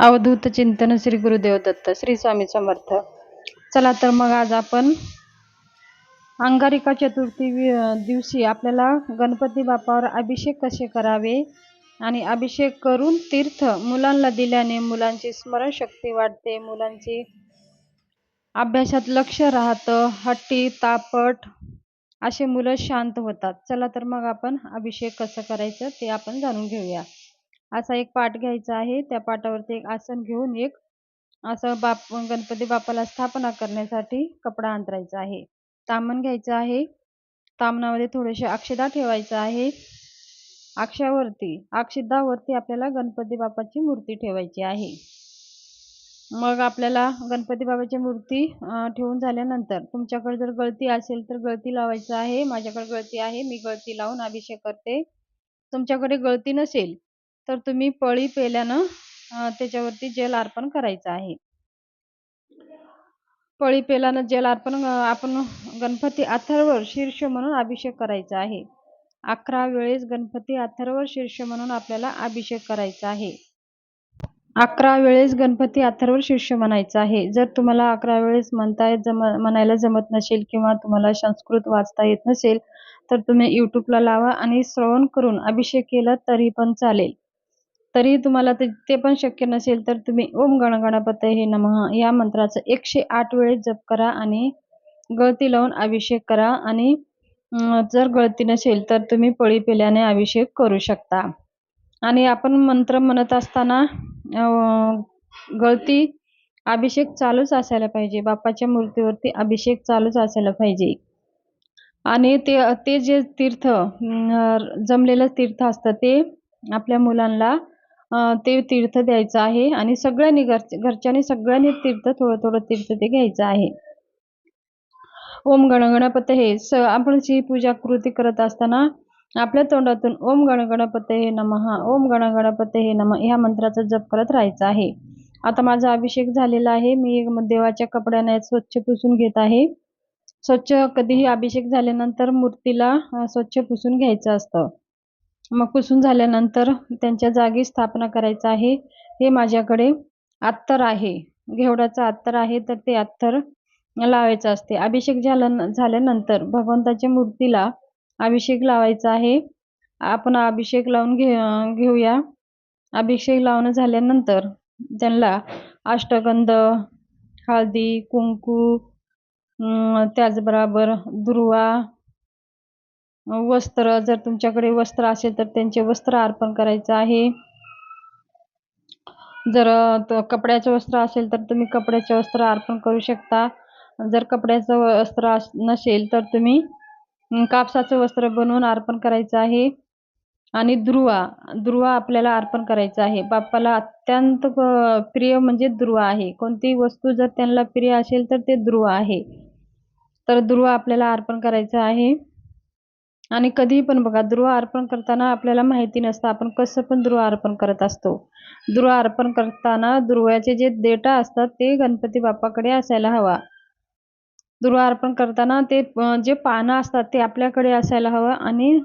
अवधूत चिंतन श्री गुरुदेव दत्त श्री स्वामी समर्थ. चला तर मग आज आपण अंगारिका चतुर्थी दिवशी आपल्याला गणपती बाप्पावर अभिषेक कसे करावे आणि अभिषेक करून तीर्थ मुलांना दिल्याने मुलांची स्मरणशक्ती वाढते मुलांची अभ्यासात लक्ष राहतं हट्टी तापट असे मुलं शांत होतात. चला तर मग आपण अभिषेक कसं करायचं ते आपण जाणून घेऊया. असा एक पाठ घ्यायचा आहे. त्या पाटावरती एक आसन घेऊन एक असं बाप गणपती बाप्पाला स्थापना करण्यासाठी कपडा अंतरायचा आहे. तामण घ्यायचं आहे. तामणामध्ये थोडेसे अक्षदा ठेवायचं आहे. अक्षावरती अक्षदावरती आपल्याला गणपती बाप्पाची मूर्ती ठेवायची आहे. मग आपल्याला गणपती बाबाची मूर्ती ठेवून झाल्यानंतर तुमच्याकडे जर गळती असेल तर गळती लावायचं आहे. माझ्याकडे गळती आहे. मी गळती लावून अभिषेक करते. तुमच्याकडे गळती नसेल तर तुम्ही पळी पेल्यानं त्याच्यावरती जल अर्पण करायचं आहे. पळी पेल्यानं जल अर्पण आपण गणपती अथर्व शीर्ष म्हणून अभिषेक करायचा आहे. अकरा वेळेस गणपती अथर्व शीर्ष म्हणून आपल्याला अभिषेक करायचा आहे. अकरा वेळेस गणपती अथर्व शीर्ष म्हणायचं आहे. जर तुम्हाला अकरा वेळेस म्हणता येत जम म्हणायला जमत नसेल किंवा तुम्हाला संस्कृत वाचता येत नसेल तर तुम्ही यूट्यूबला लावा आणि श्रवण करून अभिषेक केला तरी पण चालेल. तरी तुम्हाला ते ते पण शक्य नसेल तर तुम्ही ओम गणगणपत हे नमः या मंत्राचं एकशे आठ वेळेस जप करा आणि गळती लावून अभिषेक करा आणि जर गळती नसेल तर तुम्ही पळी पेल्याने अभिषेक करू शकता. आणि आपण मंत्र म्हणत असताना गळती अभिषेक चालूच असायला पाहिजे. बाप्पाच्या मूर्तीवरती अभिषेक चालूच असायला पाहिजे. आणि ते ते जे तीर्थ जमलेलं तीर्थ असतं ते आपल्या मुलांना ते तीर्थ द्यायचं आहे आणि सगळ्यांनी घर घरच्यांनी सगळ्यांनी तीर्थ थोडं थोडं तीर्थ ते घ्यायचं आहे. ओम गणगणपत हे स आपण जी पूजा कृती करत असताना आपल्या तोंडातून ओम गणगणपत हे नमः ओम गणगणपत हे नमः ह्या मंत्राचा जप करत राहायचा आहे. आता माझा अभिषेक झालेला आहे. मी देवाच्या कपड्याने स्वच्छ पुसून घेत आहे. स्वच्छ कधीही अभिषेक झाल्यानंतर मूर्तीला स्वच्छ पुसून घ्यायचं असतं. मग पुसून झाल्यानंतर त्यांच्या जागी स्थापना करायचं आहे. हे माझ्याकडे अत्तर आहे. घेवडाचं अत्तर आहे तर ते अत्तर लावायचं असते. अभिषेक झाल्या झाल्यानंतर भगवंताच्या मूर्तीला अभिषेक लावायचा आहे. आपण अभिषेक लावून घे घेऊया. अभिषेक लावणं झाल्यानंतर त्यांना अष्टगंध हळदी कुंकू त्याचबरोबर दुर्वा वस्त्र जर तुमच्याकडे वस्त्र असेल तर त्यांचे वस्त्र अर्पण करायचं आहे. जर कपड्याचं वस्त्र असेल तर तुम्ही कपड्याचे वस्त्र अर्पण करू शकता. जर कपड्याचं वस्त्र अस- नसेल तर तुम्ही कापसाचं वस्त्र बनवून अर्पण करायचं आहे. आणि दुर्वा दुर्वा आपल्याला अर्पण करायचा आहे. बाप्पाला अत्यंत प्रिय म्हणजे दुर्वा आहे. कोणतीही वस्तू जर त्यांना प्रिय असेल तर ते दुर्वा आहे. तर दुर्वा आपल्याला अर्पण करायचं आहे. आणि कधीही पण बघा दुर्वा अर्पण करताना आपल्याला माहिती नसतं आपण कसं पण दुर्वा अर्पण करत असतो. दुर्वा अर्पण करताना दुर्व्याचे जे देटा असतात ते गणपती बाप्पाकडे असायला हवा. दुर्वा अर्पण करताना ते जे पानं असतात ते आपल्याकडे असायला हवं आणि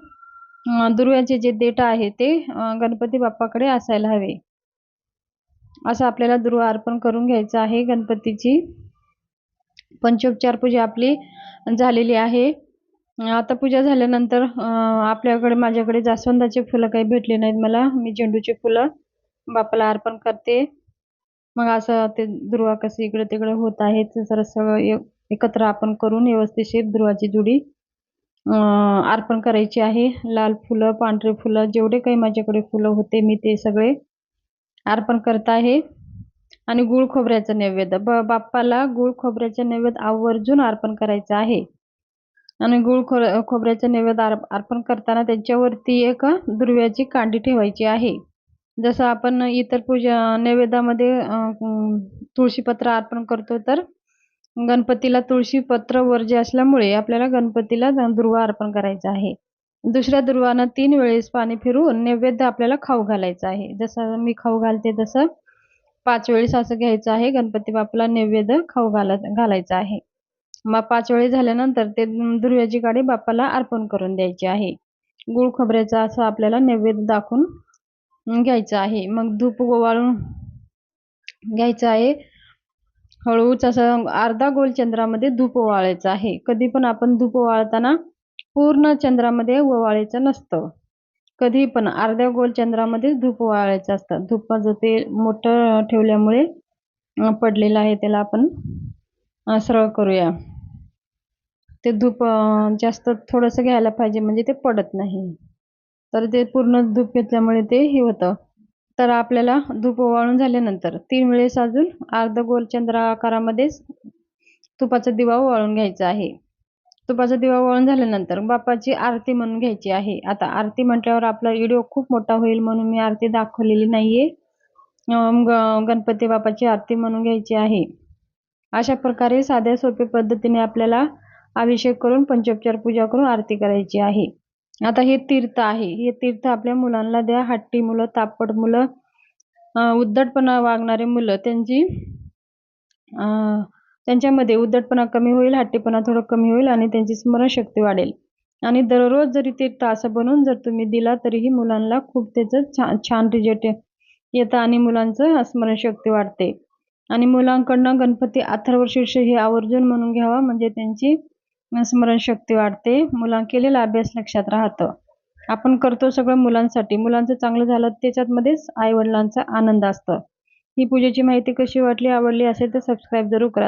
अं, दुर्व्याचे जे देटा आहे ते गणपती बाप्पाकडे असायला हवे. असं आपल्याला दुर्वा अर्पण करून घ्यायचं आहे गणपतीची. पंचोपचार पूजा आपली झालेली आहे. आता पूजा झाल्यानंतर आपल्याकडे माझ्याकडे जास्वंदाचे फुलं काही भेटले नाहीत मला. मी झेंडूचे फुलं बाप्पाला अर्पण करते. मग असं ते दुर्वा कसे इकडे तिकडे होत आहे जर सगळं एक- एकत्र आपण करून व्यवस्थितशीर दुर्वाची जुडी अर्पण करायची आहे. लाल फुलं पांढरे फुलं जेवढे काही माझ्याकडे फुलं होते मी ते सगळे अर्पण करत आहे. आणि गुळ खोबऱ्याचा नैवेद्य ब बाप्पाला गुळ खोबऱ्याचं नैवेद्य आवर्जून अर्पण करायचं आहे. आणि गुळ खो खोबऱ्याचं नैवेद्य अर्प- अर्पण करताना त्यांच्यावरती एक दुर्व्याची कांडी ठेवायची आहे. जसं आपण इतर पूजा नैवेद्यामध्ये तुळशीपत्र अर्पण करतो तर गणपतीला तुळशीपत्र वर्ज्य असल्यामुळे आपल्याला गणपतीला दुर्वा अर्पण करायचा आहे. दुसऱ्या दुर्वानं तीन वेळेस पाणी फिरवून नैवेद्य आपल्याला खाऊ घालायचा आहे. जसं मी खाऊ घालते तसं पाच वेळेस असं घ्यायचं आहे. गणपती बाप्पाला नैवेद्य खाऊ घाला घालायचं आहे. मग पाच वेळी झाल्यानंतर ते दुर्व्याची काडी बाप्पाला अर्पण करून द्यायची आहे. गुळ खोबऱ्याचा असं आपल्याला नैवेद्य दाखवून घ्यायचा घ्यायचं आहे. मग धूप ओवाळून घ्यायचं आहे. हळूच असं अर्धा गोल चंद्रामध्ये धूप ओवाळायचं आहे. कधी पण आपण धूप ओवाळताना पूर्ण चंद्रामध्ये ओवाळायचं नसतं. कधी पण अर्ध्या गोल चंद्रामध्ये धूप ओवाळायचं असतं. धूपाचं ते मोठं ठेवल्यामुळे पडलेलं आहे त्याला आपण सरळ करूया. ते धूप जास्त थोडंसं घ्यायला पाहिजे म्हणजे ते पडत नाही. तर ते पूर्ण धूप घेतल्यामुळे ते हे होतं. तर आपल्याला धूप ओवाळून झाल्यानंतर तीन वेळेस अजून अर्ध गोल चंद्र आकारामध्येच तुपाचा दिवा ओवाळून घ्यायचा आहे. तुपाचा दिवा ओवाळून झाल्यानंतर बापाची आरती म्हणून घ्यायची आहे. आता आरती म्हटल्यावर आपला व्हिडिओ खूप मोठा होईल म्हणून मी आरती दाखवलेली नाहीये. आहे ग- गणपती बापाची आरती म्हणून घ्यायची आहे. अशा प्रकारे साध्या सोप्या पद्धतीने आपल्याला अभिषेक करून पंचोपचार पूजा करून आरती करायची आहे. आता हे तीर्थ आहे. हे तीर्थ आपल्या मुलांना द्या. हट्टी मुलं तापट मुलं उद्धटपणा वागणारे मुलं त्यांची त्यांच्यामध्ये उद्धटपणा कमी होईल हट्टीपणा थोडं कमी होईल आणि त्यांची स्मरणशक्ती वाढेल. आणि दररोज जरी तीर्थ असं बनवून जर तुम्ही दिला तरीही मुलांना खूप त्याचं छान छान रिजल्ट येतं आणि मुलांचं स्मरणशक्ती वाढते. आणि मुलांकडनं गणपती अथर्व शीर्ष हे आवर्जून म्हणून घ्यावा म्हणजे त्यांची स्मरणशक्ती वाढते. मुलां केलेला अभ्यास लक्षात राहतं. आपण करतो सगळं मुलांसाठी. मुलांचं चांगलं झालं त्याच्यातमध्येच आई वडिलांचा आनंद असतो. ही पूजेची माहिती कशी वाटली आवडली असेल तर सबस्क्राईब जरूर करा.